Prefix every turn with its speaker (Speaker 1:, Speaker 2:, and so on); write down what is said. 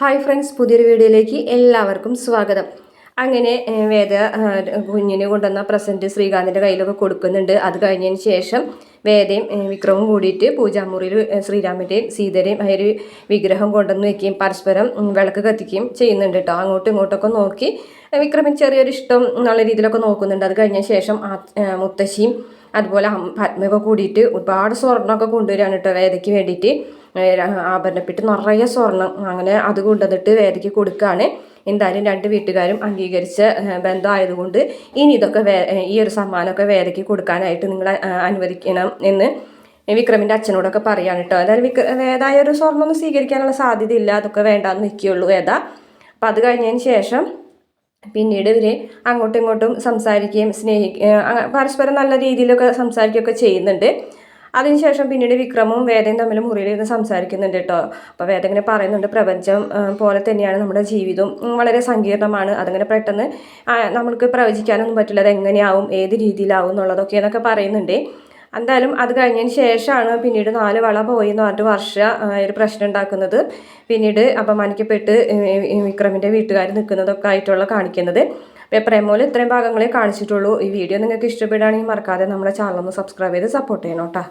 Speaker 1: Hi friends പുതിയൊരു വീഡിയോയിലേക്ക് എല്ലാവർക്കും സ്വാഗതം. അങ്ങനെ വേദ കുഞ്ഞിനെ കൊണ്ടുവന്ന പ്രസന്റ് ശ്രീകാന്തിന്റെ കയ്യിലൊക്കെ കൊടുക്കുന്നുണ്ട്. അത് കഴിഞ്ഞതിന് ശേഷം വേദയും വിക്രമും കൂടിയിട്ട് പൂജാമുറിയിൽ ശ്രീരാമന്റെയും സീതയുടെയും ഒരു വിഗ്രഹം കൊണ്ടുവന്ന് വയ്ക്കുകയും പരസ്പരം വിളക്ക് കത്തിക്കുകയും ചെയ്യുന്നുണ്ട് കേട്ടോ. അങ്ങോട്ടും ഇങ്ങോട്ടൊക്കെ നോക്കി വിക്രമിന് ചെറിയൊരു ഇഷ്ടം എന്നുള്ള രീതിയിലൊക്കെ നോക്കുന്നുണ്ട്. അത് കഴിഞ്ഞ ശേഷം മുത്തശ്ശിയും അതുപോലെ പത്മയൊക്കെ കൂടിയിട്ട് ഒരുപാട് സ്വർണമൊക്കെ കൊണ്ടുവരികയാണ് കേട്ടോ വേദയ്ക്ക് വേണ്ടിയിട്ട്. ആഭരണപ്പെട്ട് നിറയെ സ്വർണം അങ്ങനെ അത് കൊണ്ടുവന്നിട്ട് വേദയ്ക്ക് കൊടുക്കുകയാണ് എന്തായാലും രണ്ട് വീട്ടുകാരും അംഗീകരിച്ച ബന്ധമായതുകൊണ്ട് ഇനി ഇതൊക്കെ ഈ ഒരു സമ്മാനമൊക്കെ വേദയ്ക്ക് കൊടുക്കാനായിട്ട് നിങ്ങൾ അനുവദിക്കണം എന്ന് വിക്രമിന്റെ അച്ഛനോടൊക്കെ പറയാണ് കേട്ടോ. അതായത് വിക്ര വേദായ ഒരു സ്വർണമൊന്നും സ്വീകരിക്കാനുള്ള സാധ്യതയില്ല. അതൊക്കെ വേണ്ടാന്ന് നിൽക്കുകയുള്ളൂ വേദ. അപ്പം അത് കഴിഞ്ഞതിന് ശേഷം പിന്നീട് ഇവർ അങ്ങോട്ടും ഇങ്ങോട്ടും സംസാരിക്കുകയും സ്നേഹിക്കുകയും പരസ്പരം നല്ല രീതിയിലൊക്കെ സംസാരിക്കുകയൊക്കെ ചെയ്യുന്നുണ്ട്. അതിനുശേഷം പിന്നീട് വിക്രമും വേദയും തമ്മിൽ മുറിയിലിരുന്ന് സംസാരിക്കുന്നുണ്ട് കേട്ടോ. അപ്പോൾ വേദ ഇങ്ങനെ പറയുന്നുണ്ട് പ്രപഞ്ചം പോലെ തന്നെയാണ് നമ്മുടെ ജീവിതം വളരെ സങ്കീർണമാണ്. അതങ്ങനെ പെട്ടെന്ന് നമ്മൾക്ക് പ്രവചിക്കാനൊന്നും പറ്റില്ല. അത് എങ്ങനെയാവും? ഏത് രീതിയിലാവും എന്നുള്ളതൊക്കെ എന്നൊക്കെ പറയുന്നുണ്ട്. എന്തായാലും അത് കഴിഞ്ഞതിന് ശേഷമാണ് പിന്നീട് നാല് വള പോയി എന്ന് പറഞ്ഞിട്ട് വർഷ ഒരു പ്രശ്നം ഉണ്ടാക്കുന്നത്. പിന്നീട് അപമാനിക്കപ്പെട്ട് വിക്രമിന്റെ വീട്ടുകാർ നിൽക്കുന്നതൊക്കെ ആയിട്ടുള്ള കാണിക്കുന്നത്. അപ്പോൾ പ്രേമോൽ ഇത്രയും ഭാഗങ്ങളെ കാണിച്ചിട്ടുള്ളൂ. ഈ വീഡിയോ നിങ്ങൾക്ക് ഇഷ്ടപ്പെടുകയാണെങ്കിൽ മറക്കാതെ നമ്മുടെ ചാനൽ ഒന്ന് സബ്സ്ക്രൈബ് ചെയ്ത് സപ്പോർട്ട് ചെയ്യണം കേട്ടോ.